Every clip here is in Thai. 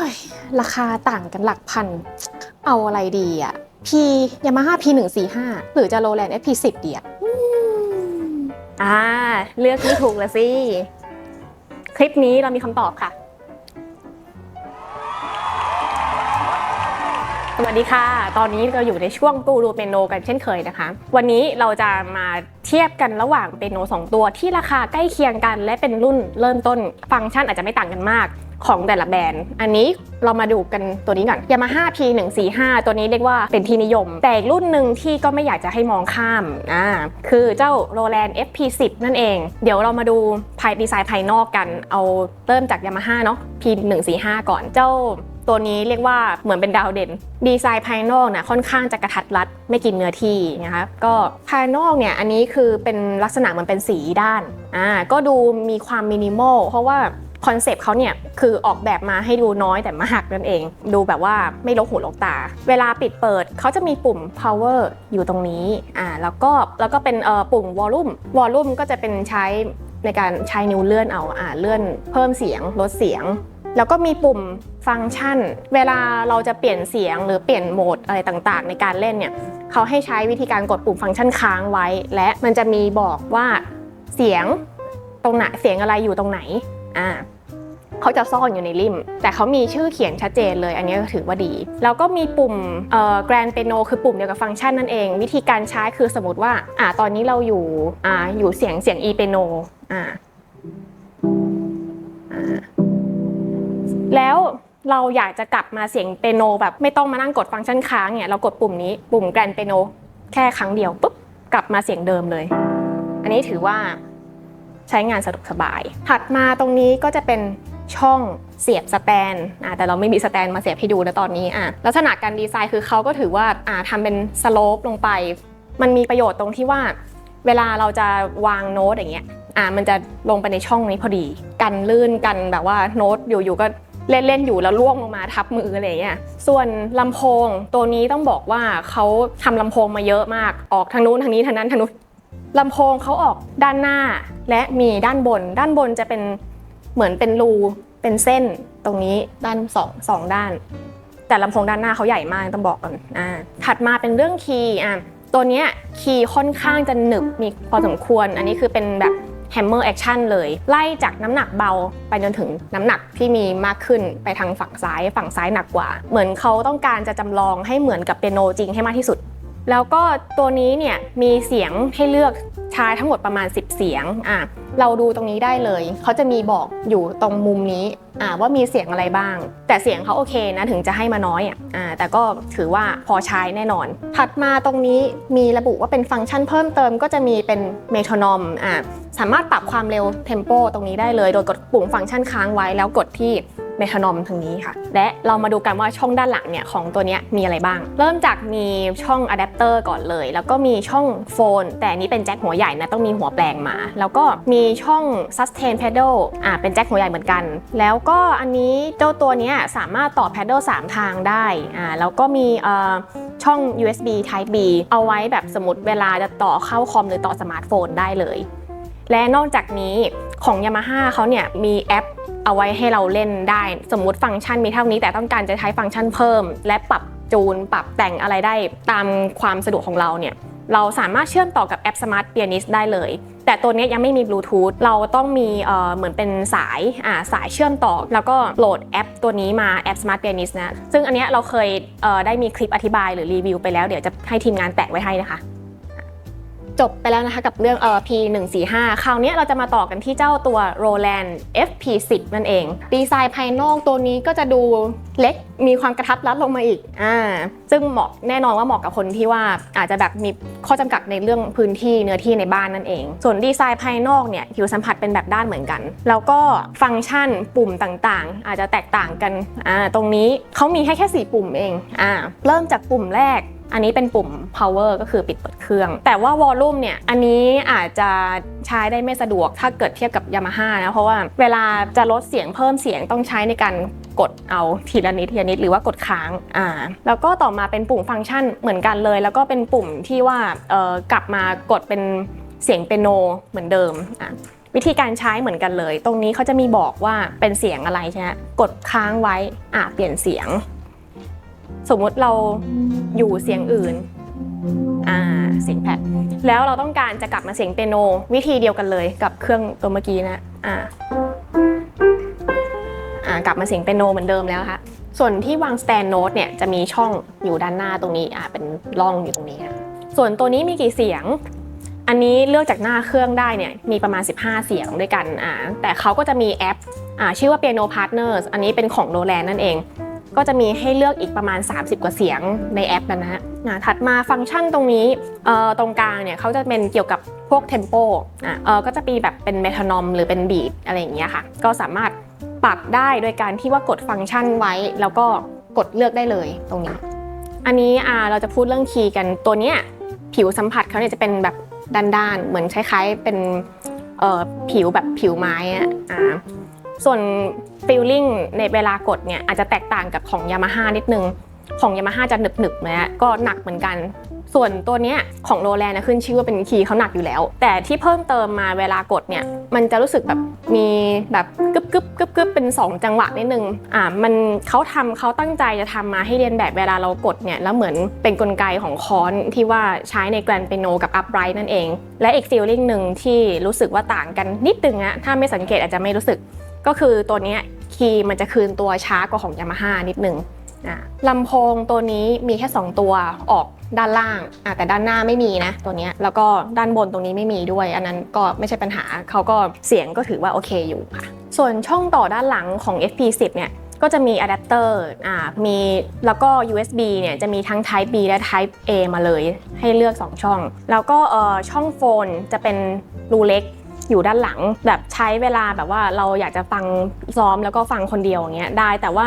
้ยราคาต่างกันหลักพัน เอาอะไรดีอะพียามาฮ่า P 1 4 5หรือจะโรแลนด์ FP 10ดีอะอ่า เลือกไม่ถูกละสิ คลิปนี้เรามีคำตอบค่ะ สวัสดีค่ะ ตอนนี้เราอยู่ในช่วงกูรูเปโนกันเช่นเคยนะคะ วันนี้เราจะมาเทียบกันระหว่างเปโนสองตัวที่ราคาใกล้เคียงกัน และเป็นรุ่นเริ่มต้น ฟังก์ชันอาจจะไม่ต่างกันมากของแต่ละแบรนด์ อันนี้เรามาดูกันตัวนี้ก่อน Yamaha P145 ตัวนี้เรียกว่าเป็นที่นิยม แต่อีกรุ่นหนึ่งที่ก็ไม่อยากจะให้มองข้ามอ่าคือเจ้า Roland FP10 นั่นเอง เดี๋ยวเรามาดูภายดีไซน์ภายนอกกัน เอาเริ่มจาก Yamaha เนาะ P145 ก่อน เจ้า ตัวนี้เรียกว่าเหมือนเป็นดาวเด่น ดีไซน์ภายนอกนี่ยค่อนข้างจะกระทัดรัดไม่กินเนื้อที่นะคะก็ภายนอกเนี่ยอันนี้คือเป็นลักษณะเหมือนเป็นสีด้านอ่าก็ดูมีความมินิมอลเพราะว่าคอนเซปต์เขาเนี่ยคือออกแบบมาให้ดูน้อยแต่มากนั่นเอง ดูแบบว่าไม่ลกหูลกตา เวลาปิดเปิดเขาจะมีปุ่ม power อยู่ตรงนี้อ่าแล้วก็แล้วก็เป็นเอ่อปุ่ม volume volume ก็จะเป็นใช้ในการใช้นิ้วเลื่อนเอาอ่าเลื่อนเพิ่มเสียงลดเสียง แล้วก็มีปุ่มฟังก์ชัน เวลาเราจะเปลี่ยนเสียงหรือเปลี่ยนโหมดอะไรต่างๆ ในการเล่นเนี่ยเขาให้ใช้วิธีการกดปุ่มฟังก์ชันค้างไว้ และมันจะมีบอกว่าเสียงตรงไหนเสียงอะไรอยู่ตรงไหนอ่าเขาจะซ่อนอยู่ในริม แต่เขามีชื่อเขียนชัดเจนเลย อันนี้ก็ถือว่าดี แล้วก็มีปุ่มเอ่อ grand piano คือปุ่มเดียวกับฟังก์ชันนั่นเอง วิธีการใช้คือสมมติว่าอ่าตอนนี้เราอยู่อ่าอยู่เสียงเสียง e piano อ่าอ่า แล้วเราอยากจะกลับมาเสียงเปโนแบบไม่ต้องมานั่งกดฟังก์ชันค้างเนี่ยเรากดปุ่มนี้ปุ่มแกรนเปโนแค่ครั้งเดียวปุ๊บกลับมาเสียงเดิมเลย อันนี้ถือว่าใช้งานสะดวกสบาย ถัดมาตรงนี้ก็จะเป็นช่องเสียบสแตนอ่าแต่เราไม่มีสแตนมาเสียบให้ดูนะตอนนี้อะลักษณะการดีไซน์คือเขาก็ถือว่าอ่าทำเป็นสโลปลงไป มันมีประโยชน์ตรงที่ว่า เวลาเราจะวางโน้ตอย่างเงี้ยอ่ามันจะลงไปในช่องนี้พอดี กันลื่นกันแบบว่าโน้ตอยู่ๆก็ เล่นๆอยู่แล้วล่วงลงมาทับมืออะไรเงี้ยส่วนลำโพงตัวนี้ต้องบอกว่าเขาทำลำโพงมาเยอะมาก ออกทางนู้นทางนี้ทางนั้นทางนู้นลำโพงเขาออกด้านหน้าและมีด้านบน ด้านบนจะเป็นเหมือนเป็นรูเป็นเส้นตรงนี้ด้านสองสองด้าน แต่ลำโพงด้านหน้าเขาใหญ่มากต้องบอกก่อนอ่าถัดมาเป็นเรื่องคีย์อะตัวเนี้ยคีย์ค่อนข้างจะหนึบมีพอสมควร อันนี้คือเป็นแบบ แฮมเมอร์แอคชั่นเลย ไล่จากน้ำหนักเบาไปจนถึงน้ำหนักที่มีมากขึ้นไปทางฝั่งซ้าย ฝั่งซ้ายหนักกว่า เหมือนเขาต้องการจะจำลองให้เหมือนกับเปียโนจริงให้มากที่สุด แล้วก็ตัวนี้เนี่ยมีเสียงให้เลือกใช้ทั้งหมดประมาณ10 เสียงอะเราดูตรงนี้ได้เลย เขาจะมีบอกอยู่ตรงมุมนี้อ่าว่ามีเสียงอะไรบ้าง แต่เสียงเขาโอเคนะถึงจะให้มาน้อยอะอ่าแต่ก็ถือว่าพอใช้แน่นอน ถัดมาตรงนี้มีระบุว่าเป็นฟังก์ชันเพิ่มเติมก็จะมีเป็นเมโทรนอมอ่าสามารถปรับความเร็วเทมโปตรงนี้ได้เลย โดยกดปุ่มฟังก์ชันค้างไว้แล้วกดที่ เมทานอมทางนี้ค่ะ และเรามาดูกันว่าช่องด้านหลังเนี่ยของตัวนี้มีอะไรบ้าง เริ่มจากมีช่องอะแดปเตอร์ก่อนเลย แล้วก็มีช่องโฟน แต่นี้เป็นแจ็คหัวใหญ่นะต้องมีหัวแปลงมา แล้วก็มีช่อง sustain pedal อ่าเป็นแจ็คหัวใหญ่เหมือนกัน แล้วก็อันนี้เจ้าตัวนี้สามารถต่อ pedal 3 ทางได้อ่าแล้วก็มีเอ่อช่อง USB Type B เอาไว้แบบสมมติเวลาจะต่อเข้าคอมหรือต่อสมาร์ทโฟนได้เลย และนอกจากนี้ของ Yamaha เขาเนี่ยมีแอป เอาไว้ให้เราเล่นได้ สมมุติฟังก์ชันมีเท่านี้ แต่ต้องการจะใช้ฟังก์ชันเพิ่ม และปรับจูน ปรับแต่งอะไรได้ตามความสะดวกของเราเนี่ยเราสามารถเชื่อมต่อกับแอป Smart Pianist ได้เลย แต่ตัวนี้ยังไม่มีบลูทูธเราต้องมีเหมือนเป็นสายาสายเชื่อมต่อ แล้วก็โหลดแอปตัวนี้มาแอป Smart Pianist นะ ซึ่งอันนี้เราเคยได้มีคลิปอธิบายหรือรีวิวไปแล้ว เดี๋ยวจะให้ทีมงานแตะไว้ให้นะคะ จบไปแล้วนะคะกับเรื่องเอ่อ P145 คราวนี้เราจะมาต่อกันที่เจ้าตัว Roland FP10 นั่นเอง ดีไซน์ภายนอกตัวนี้ก็จะดูเล็กมีความกระทัดรัดลงมาอีกอ่า ซึ่งเหมาะแน่นอนว่าเหมาะกับคนที่ว่าอาจจะแบบมีข้อจำกัดในเรื่องพื้นที่เนื้อที่ในบ้านนั่นเอง ส่วนดีไซน์ภายนอกเนี่ยผิวสัมผัสเป็นแบบด้านเหมือนกัน แล้วก็ฟังก์ชันปุ่มต่างๆ อาจจะแตกต่างกันอ่าตรงนี้เขามีให้แค่ 4 ปุ่มเองอ่าเริ่มจากปุ่มแรกอันนี้เป็นปุ่ม power ก็คือปิดเปิดเครื่อง แต่ว่า volume เนี่ย อันนี้อาจจะใช้ได้ไม่สะดวกถ้าเกิดเทียบกับ Yamaha นะ เพราะว่าเวลาจะลดเสียงเพิ่มเสียงต้องใช้ในการกดเอาทีละนิดทีละนิดหรือว่ากดค้าง อ่า แล้วก็ต่อมาเป็นปุ่มฟังก์ชันเหมือนกันเลย แล้วก็เป็นปุ่มที่ว่ากลับมากดเป็นเสียงเปียโนเหมือนเดิมอะวิธีการใช้เหมือนกันเลย ตรงนี้เขาจะมีบอกว่าเป็นเสียงอะไรใช่ไหมกดค้างไว้อะเปลี่ยนเสียง สมมุติเราอยู่เสียงอื่นอ่าเสียงแพดแล้วเราต้องการจะกลับมาเสียงเปียโน วิธีเดียวกันเลยกับเครื่องตัวเมื่อกี้นะอ่าอ่ากลับมาเสียงเปียโนเหมือนเดิมแล้วค่ะ ส่วนที่วาง stand note เนี่ยจะมีช่องอยู่ด้านหน้าตรงนี้อ่าเป็นร่องอยู่ตรงนี้ค่ะส่วนตัวนี้มีกี่เสียง อันนี้เลือกจากหน้าเครื่องได้เนี่ยมีประมาณ 15 เสียงด้วยกันอ่าแต่เขาก็จะมีแอปอ่าชื่อว่า Piano Partners อันนี้เป็นของโ o แลนนั่นเอง ก็จะมีให้เลือกอีกประมาณ 30 กว่าเสียงในแอปนะนนะอ่าถัดมาฟังก์ชันตรงนี้เอ่อตรงกลางเนี่ยเขาจะเป็นเกี่ยวกับพวกเทมโปอะเออก็จะมีแบบเป็นเมทานอมหรือเป็นบีทอะไรอย่างเงี้ยค่ะ ก็สามารถ ปรับได้โดยการที่ว่ากดฟังก์ชันไว้ แล้วก็กดเลือกได้เลยตรงนี้ อันนี้เราจะพูดเรื่องคีย์กันตัวเนี้ยผิวสัมผัสเขาเนี่ยจะเป็นแบบด้านๆ เหมือนคล้ายๆเป็นผิวแบบผิวไม้อะอ่าส่วน feeling ในเวลากดเนี่ยอาจจะแตกต่างกับของ Yamaha นิดนึง ของ Yamaha จะหนึบๆนะก็หนักเหมือนกัน ส่วนตัวเนี้ยของโรแลนนะขึ้นชื่อว่าเป็นคีย์เขาหนักอยู่แล้ว แต่ที่เพิ่มเติมมาเวลากดเนี่ยมันจะรู้สึกแบบมีแบบกึบกึบกึบกึบเป็น 2 จังหวะนิดนึงอ่ามันเขาทำเขาตั้งใจจะทำมาให้เรียนแบบเวลาเรากดเนี่ยแล้วเหมือนเป็นกลไกของคอนที่ว่าใช้ในแกรนเปโนกับอัพไรท์นั่นเอง และอีกฟีลลิ่งหนึ่งที่รู้สึกว่าต่างกันนิดนึงอะถ้าไม่สังเกตอาจจะไม่รู้สึก ก็คือตัวเนี้ยคีย์มันจะคืนตัวช้ากว่าของ Yamaha นิดนึงอะลำโพงตัวนี้มีแค่ 2 ตัวออก ด้านล่างอะแต่ด้านหน้าไม่มีนะตัวเนี้ยแล้วก็ด้านบนตรงนี้ไม่มีด้วย อันนั้นก็ไม่ใช่ปัญหาเขาก็เสียงก็ถือว่าโอเคอยู่ค่ะ ส่วนช่องต่อด้านหลังของ FP10 เนี่ยก็จะมีอะแดปเตอร์อ่ามีแล้วก็ USB เนี่ยจะมีทั้ง Type B และ Type A มาเลย ให้เลือก 2 ช่อง แล้วก็เอ่อช่องโฟนจะเป็นรูเล็กอยู่ด้านหลังแบบใช้เวลาแบบว่าเราอยากจะฟังซ้อมแล้วก็ฟังคนเดียวอย่างเงี้ยได้แต่ว่า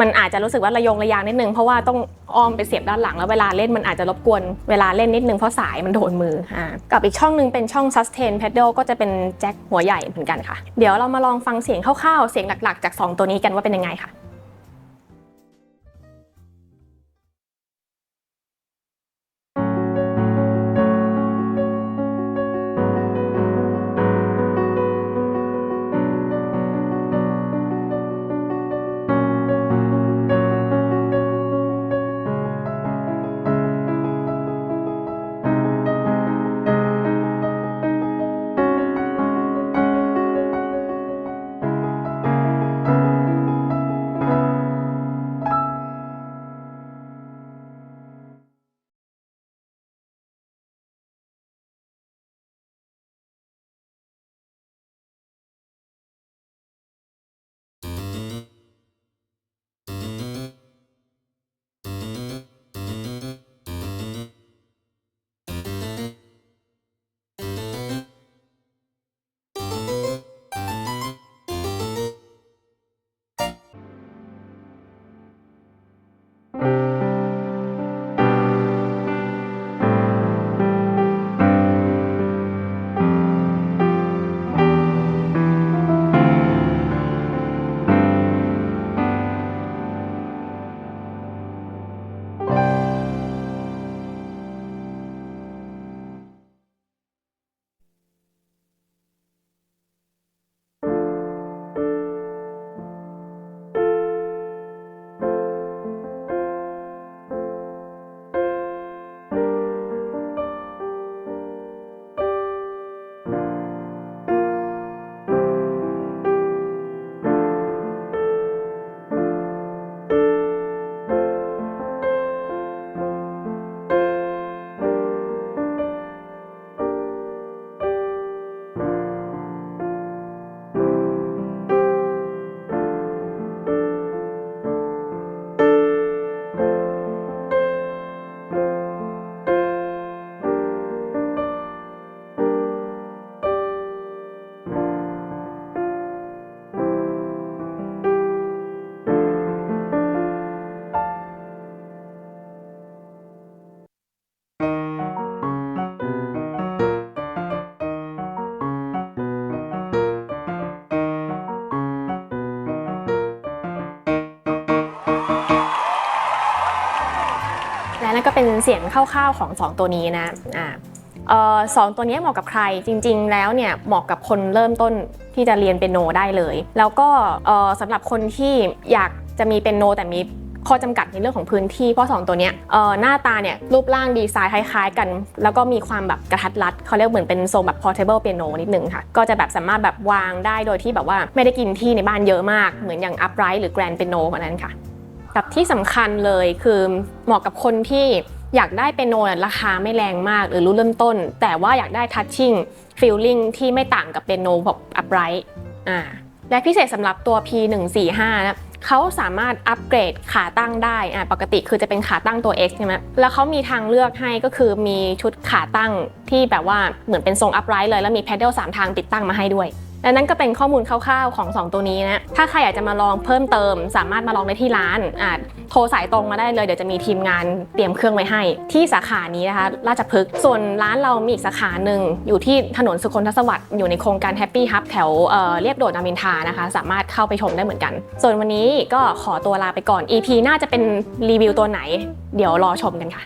มันอาจจะรู้สึกว่าระยงระยางนิดนึงเพราะว่าต้องอ้อมไปเสียบด้านหลังแล้วเวลาเล่นมันอาจจะรบกวนเวลาเล่นนิดนึงเพราะสายมันโดนมืออ่ากับอีกช่องหนึงเป็นช่อง sustain pedal ก็จะเป็นแจ็คหัวใหญ่เหมือนกันค่ะ เดี๋ยวเรามาลองฟังเสียงคร่าวๆเสียงหลักๆ จาก 2 ตัวนี้กันว่าเป็นยังไงค่ะ เป็นเสียงคร่าวๆของ 2 ตัวนี้นะอ่าสองตัวนี้เหมาะกับใครจริง ๆ แล้วเนี่ยเหมาะกับคนเริ่มต้นที่จะเรียนเปียโนได้เลย แล้วก็สำหรับคนที่อยากจะมีเปียโนแต่มีข้อจำกัดในเรื่องของพื้นที่เพราะสองตัวเนี้ยหน้าตาเนี่ยรูปร่างดีไซน์คล้ายๆกัน แล้วก็มีความแบบกระทัดรัดเขาเรียกเหมือนเป็นทรงแบบ portable piano นิดนึงค่ะ ก็จะแบบสามารถแบบวางได้โดยที่แบบว่าไม่ได้กินที่ในบ้านเยอะมาก เหมือนอย่าง upright หรือ grand piano แบบนั้นค่ะกับที่สำคัญเลยคือเหมาะกับคนที่ อยากได้เปียโนราคาไม่แรงมากหรือรู้เริ่มต้น แต่ว่าอยากได้ทัชชิ่งฟีลลิ่งที่ไม่ต่างกับเปียโนแบบอัพไรท์อ่าและพิเศษสำหรับตัว P145 นะเขาสามารถอัปเกรดขาตั้งได้อ่าปกติคือจะเป็นขาตั้งตัว X ใช่ไหมแล้วเขามีทางเลือกให้ก็คือมีชุดขาตั้งที่แบบว่าเหมือนเป็นทรงอัพไรท์เลย แล้วมี pedal 3ทางติดตั้งมาให้ด้วย และนั่นก็เป็นข้อมูลคร่าวๆของ 2 ตัวนี้นะ ถ้าใครอยากจะมาลองเพิ่มเติม สามารถมาลองได้ที่ร้านอาจโทรสายตรงมาได้เลยเดี๋ยวจะมีทีมงานเตรียมเครื่องไว้ให้ ที่สาขานี้นะคะ ราชพฤกษ์ส่วนร้านเรามีอีกสาขาหนึ่งอยู่ที่ถนนสุคนทศวรรษอยู่ในโครงการ Happy Hub แถวเเรียบโดดรามินทานะคะ สามารถเข้าไปชมได้เหมือนกัน ส่วนวันนี้ก็ขอตัวลาไปก่อน EP น่าจะเป็นรีวิวตัวไหน เดี๋ยวรอชมกันค่ะ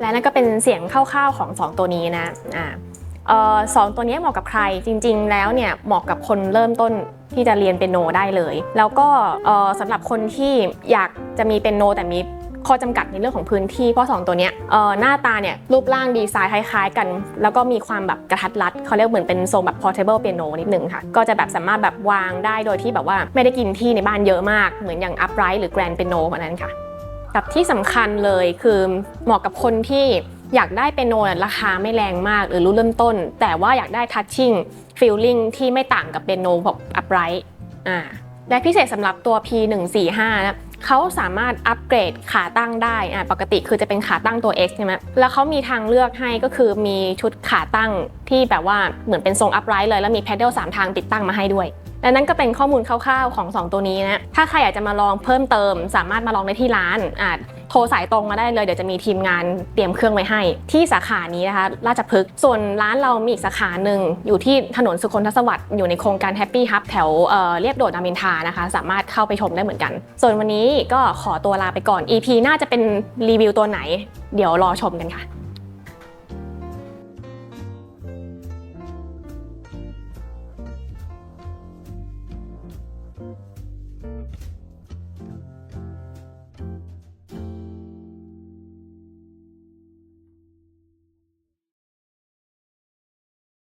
และนั่นก็เป็นเสียงคร่าวๆของ 2 ตัวนี้นะอ่า สองตัวนี้เหมาะกับใครจริง ๆ แล้วเนี่ยเหมาะกับคนเริ่มต้นที่จะเรียนเปียโนได้เลย แล้วก็สำหรับคนที่อยากจะมีเปียโนแต่มีข้อจำกัดในเรื่องของพื้นที่เพราะสองตัวเนี้ยหน้าตาเนี่ยรูปร่างดีไซน์คล้ายๆกัน แล้วก็มีความแบบกระทัดรัดเขาเรียกเหมือนเป็นทรงแบบ portable piano นิดนึงค่ะ ก็จะแบบสามารถแบบวางได้โดยที่แบบว่าไม่ได้กินที่ในบ้านเยอะมาก เหมือนอย่าง upright หรือ grand piano แบบนั้นค่ะ กับที่สำคัญเลยคือเหมาะกับคนที่ อยากได้เปียโนราคาไม่แรงมากหรือรู้เริ่มต้น แต่ว่าอยากได้ทัชชิ่งฟีลลิ่งที่ไม่ต่างกับเปียโนแบบอัพไรท์อ่าและพิเศษสำหรับตัว P145 นะเขาสามารถอัปเกรดขาตั้งได้อ่าปกติคือจะเป็นขาตั้งตัว X ใช่ไหมแล้วเขามีทางเลือกให้ก็คือมีชุดขาตั้งที่แบบว่าเหมือนเป็นทรงอัพไรท์เลย แล้วมี pedal 3ทางติดตั้งมาให้ด้วย และนั่นก็เป็นข้อมูลคร่าวๆของ 2 ตัวนี้นะ ถ้าใครอยากจะมาลองเพิ่มเติม สามารถมาลองได้ที่ร้านอาจโทรสายตรงมาได้เลยเดี๋ยวจะมีทีมงานเตรียมเครื่องไว้ให้ ที่สาขานี้นะคะ ราชพฤกษ์ส่วนร้านเรามีอีกสาขาหนึ่งอยู่ที่ถนนสุคนทศวรรษอยู่ในโครงการ Happy Hub แถวเเรียบโดดรามินทานะคะ สามารถเข้าไปชมได้เหมือนกัน ส่วนวันนี้ก็ขอตัวลาไปก่อน EP น่าจะเป็นรีวิวตัวไหน เดี๋ยวรอชมกันค่ะ